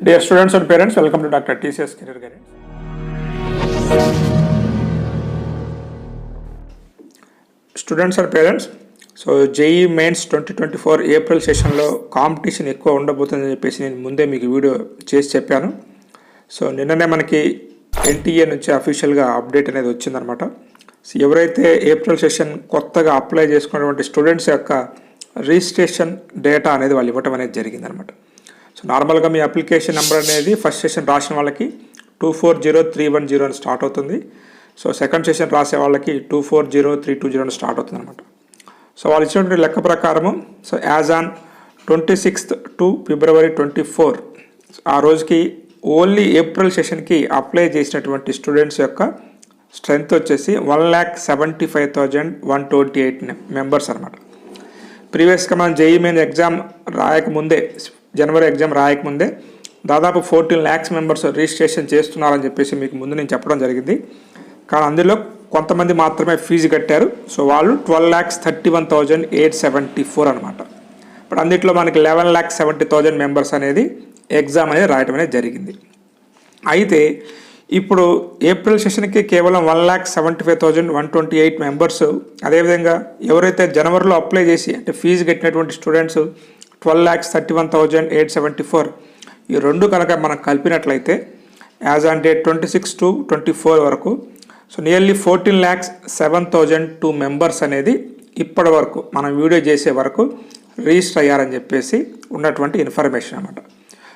Dear students and parents welcome to doctor TCS career guidance students and parents so JEE mains twenty twenty four April సెషన్లో competition ఎక్కువ ఉండబోతుందని చెప్పేసి నేను ముందే మీకు వీడియో చేసి చెప్పాను. సో నిన్ననే మనకి ఎన్టీఏ నుంచి అఫీషియల్గా అప్డేట్ అనేది వచ్చిందనమాట సో ఎవరైతే ఏప్రిల్ సెషన్ కొత్తగా అప్లై చేసుకున్నటువంటి స్టూడెంట్స్ యొక్క రిజిస్ట్రేషన్ డేటా అనేది వాళ్ళు ఇవ్వటం అనేది జరిగిందనమాట సో నార్మల్గా మీ అప్లికేషన్ నెంబర్ అనేది ఫస్ట్ సెషన్ రాసిన వాళ్ళకి two four zero three one zero అని స్టార్ట్ అవుతుంది. సో సెకండ్ సెషన్ రాసే వాళ్ళకి two four zero three two zero అని స్టార్ట్ అవుతుంది అనమాట సో వాళ్ళు ఇచ్చినటువంటి లెక్క ప్రకారము so as on twenty sixth to February twenty four ఆ రోజుకి ఓన్లీ ఏప్రిల్ సెషన్కి అప్లై చేసినటువంటి స్టూడెంట్స్ యొక్క స్ట్రెంగ్త్ వచ్చేసి one lakh seventy five thousand one twenty eight members అనమాట ప్రీవియస్గా మనం జేఈ మెయిన్ ఎగ్జామ్ రాయకముందే జనవరి ఎగ్జామ్ రాయకముందే దాదాపు ఫోర్టీన్ ల్యాక్స్ మెంబర్స్ రిజిస్ట్రేషన్ చేస్తున్నారని చెప్పేసి మీకు ముందు నేను చెప్పడం జరిగింది. కానీ అందులో కొంతమంది మాత్రమే ఫీజు కట్టారు. సో వాళ్ళు twelve lakhs thirty one thousand eight seventy four అనమాట ఇప్పుడు అందులో మనకి eleven lakhs seventy thousand members అనేది ఎగ్జామ్ అనేది రాయడం అనేది జరిగింది. అయితే ఇప్పుడు ఏప్రిల్ సెషన్కి కేవలం one lakh seventy five thousand one twenty eight members అదేవిధంగా ఎవరైతే జనవరిలో అప్లై చేసి అంటే ఫీజు కట్టినటువంటి students twelve lakhs thirty one thousand eight seventy four ఈ రెండు కనుక మనం కలిపినట్లయితే as on date twenty six to twenty four వరకు so nearly fourteen lakhs seven thousand two members అనేది ఇప్పటి వరకు మనం వీడియో చేసే వరకు రిజిస్టర్ అయ్యారని చెప్పేసి ఉన్నటువంటి ఇన్ఫర్మేషన్ అనమాట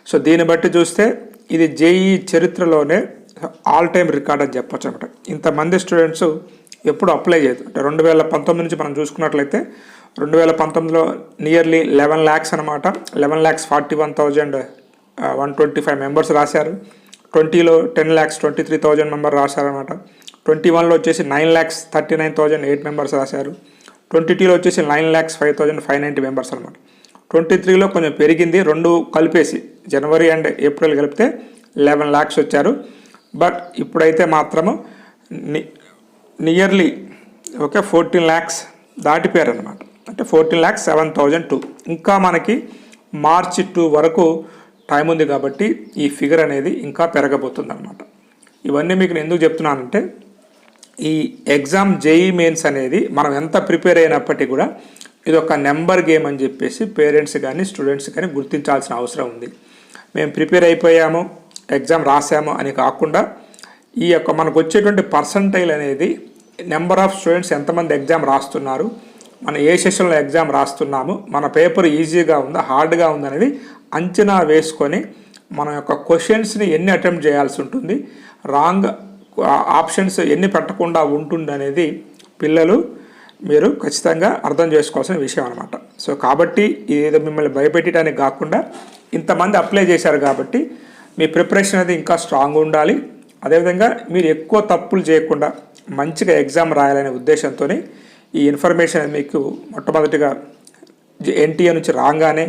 సో దీన్ని బట్టి చూస్తే ఇది జేఈ చరిత్రలోనే ఆల్ టైమ్ రికార్డ్ అని చెప్పొచ్చు అనమాట ఇంతమంది స్టూడెంట్స్ ఎప్పుడు అప్లై చేయదు. అంటే రెండు వేల పంతొమ్మిది నుంచి మనం చూసుకున్నట్లయితే రెండు వేల పంతొమ్మిదిలో నియర్లీ లెవెన్ ల్యాక్స్ అనమాట eleven lakhs forty one thousand one twenty five members రాశారు. ట్వంటీలో ten lakhs twenty three thousand member రాశారనమాట twenty వన్లో వచ్చేసి nine lakhs thirty nine thousand eight members రాశారు. ట్వంటీ టూలో వచ్చేసి nine lakhs five thousand five ninety members అనమాట twenty త్రీలో కొంచెం పెరిగింది రెండు కలిపేసి జనవరి అండ్ ఏప్రిల్ కలిపితే లెవెన్ ల్యాక్స్ వచ్చారు. బట్ ఇప్పుడైతే మాత్రము ని నియర్లీ ఓకే ఫోర్టీన్ ల్యాక్స్ దాటిపోయారు అనమాట అంటే fourteen lakhs seven thousand two. ఇంకా మనకి మార్చి టూ వరకు టైం ఉంది కాబట్టి ఈ ఫిగర్ అనేది ఇంకా పెరగబోతుంది అనమాట ఇవన్నీ మీకు నేను ఎందుకు చెప్తున్నానంటే ఈ ఎగ్జామ్ జేఈ మెయిన్స్ అనేది మనం ఎంత ప్రిపేర్ అయినప్పటికీ కూడా ఇది ఒక నెంబర్ గేమ్ అని చెప్పేసి పేరెంట్స్ కానీ స్టూడెంట్స్ కానీ గుర్తించాల్సిన అవసరం ఉంది. మేము ప్రిపేర్ అయిపోయాము ఎగ్జామ్ రాసాము అని కాకుండా ఈ యొక్క మనకు వచ్చేటువంటి పర్సంటైల్ అనేది నెంబర్ ఆఫ్ స్టూడెంట్స్ ఎంతమంది ఎగ్జామ్ రాస్తున్నారు మనం ఏ సెషన్లో ఎగ్జామ్ రాస్తున్నాము మన పేపర్ ఈజీగా ఉందా హార్డ్గా ఉందనేది అంచనా వేసుకొని మన యొక్క క్వశ్చన్స్ని ఎన్ని అటెంప్ట్ చేయాల్సి ఉంటుంది రాంగ్ ఆప్షన్స్ ఎన్ని పెట్టకుండా ఉంటుంది అనేది పిల్లలు మీరు ఖచ్చితంగా అర్థం చేసుకోవాల్సిన విషయం అనమాట సో కాబట్టి ఇదేదో మిమ్మల్ని భయపెట్టడానికి కాకుండా ఇంతమంది అప్లై చేశారు కాబట్టి మీ ప్రిపరేషన్ అనేది ఇంకా స్ట్రాంగ్ ఉండాలి. అదేవిధంగా మీరు ఎక్కువ తప్పులు చేయకుండా మంచిగా ఎగ్జామ్ రాయాలనే ఉద్దేశంతో ఈ ఇన్ఫర్మేషన్ మీకు మొట్టమొదటిగా ఎన్టీఏ నుంచి రాగానే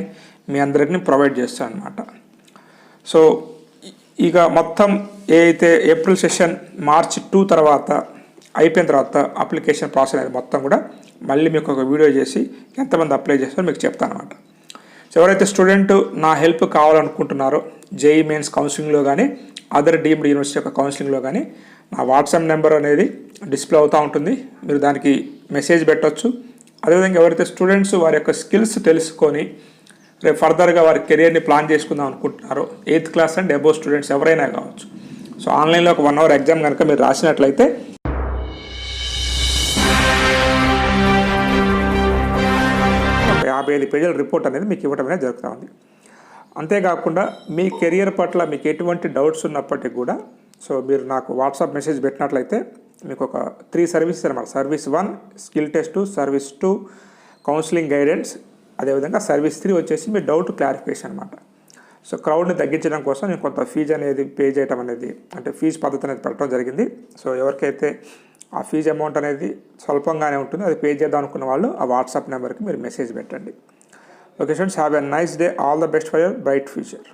మీ అందరికీ ప్రొవైడ్ చేస్తాను అనమాట సో ఇక మొత్తం ఏ అయితే ఏప్రిల్ సెషన్ మార్చ్ టూ తర్వాత అయిపోయిన తర్వాత అప్లికేషన్ ప్రాసెస్ అనేది మొత్తం కూడా మళ్ళీ మీకు ఒక వీడియో చేసి ఎంతమంది అప్లై చేస్తారో మీకు చెప్తాను అనమాట సో ఎవరైతే స్టూడెంట్ నా హెల్ప్ కావాలనుకుంటున్నారో జేఈ మెయిన్స్ కౌన్సిలింగ్లో కానీ అదర్ డీమ్డ్ యూనివర్సిటీ యొక్క కౌన్సిలింగ్లో కానీ నా వాట్సాప్ నెంబర్ అనేది డిస్ప్లే అవుతూ ఉంటుంది. మీరు దానికి మెసేజ్ పెట్టవచ్చు అదేవిధంగా ఎవరైతే స్టూడెంట్స్ వారి యొక్క స్కిల్స్ తెలుసుకొని రేపు ఫర్దర్గా వారి కెరియర్ని ప్లాన్ చేసుకుందాం అనుకుంటున్నారో eighth class and above students ఎవరైనా కావచ్చు. సో ఆన్లైన్లో ఒక వన్ అవర్ ఎగ్జామ్ కనుక మీరు రాసినట్లయితే యాభై ఐదు పేజీల రిపోర్ట్ అనేది మీకు ఇవ్వడం అనేది జరుగుతూ ఉంది. అంతేకాకుండా మీ కెరియర్ పట్ల మీకు ఎటువంటి డౌట్స్ ఉన్నప్పటికీ కూడా సో మీరు నాకు వాట్సాప్ మెసేజ్ పెట్టినట్లయితే మీకు ఒక త్రీ సర్వీసెస్ అనమాట service one skill test service two counselling guidance అదేవిధంగా సర్వీస్ త్రీ వచ్చేసి మీ డౌట్ క్లారిఫికేషన్ అనమాట. సో క్రౌడ్ని తగ్గించడం కోసం నేను కొంత ఫీజు అనేది పే చేయడం అనేది అంటే ఫీజు పద్ధతి అనేది పెట్టడం జరిగింది. సో ఎవరికైతే ఆ ఫీజు అమౌంట్ అనేది స్వల్పంగానే ఉంటుంది అది పే చేద్దాం అనుకున్న వాళ్ళు ఆ వాట్సాప్ నెంబర్కి మీరు మెసేజ్ పెట్టండి. Okay students have a nice day all the best for your bright future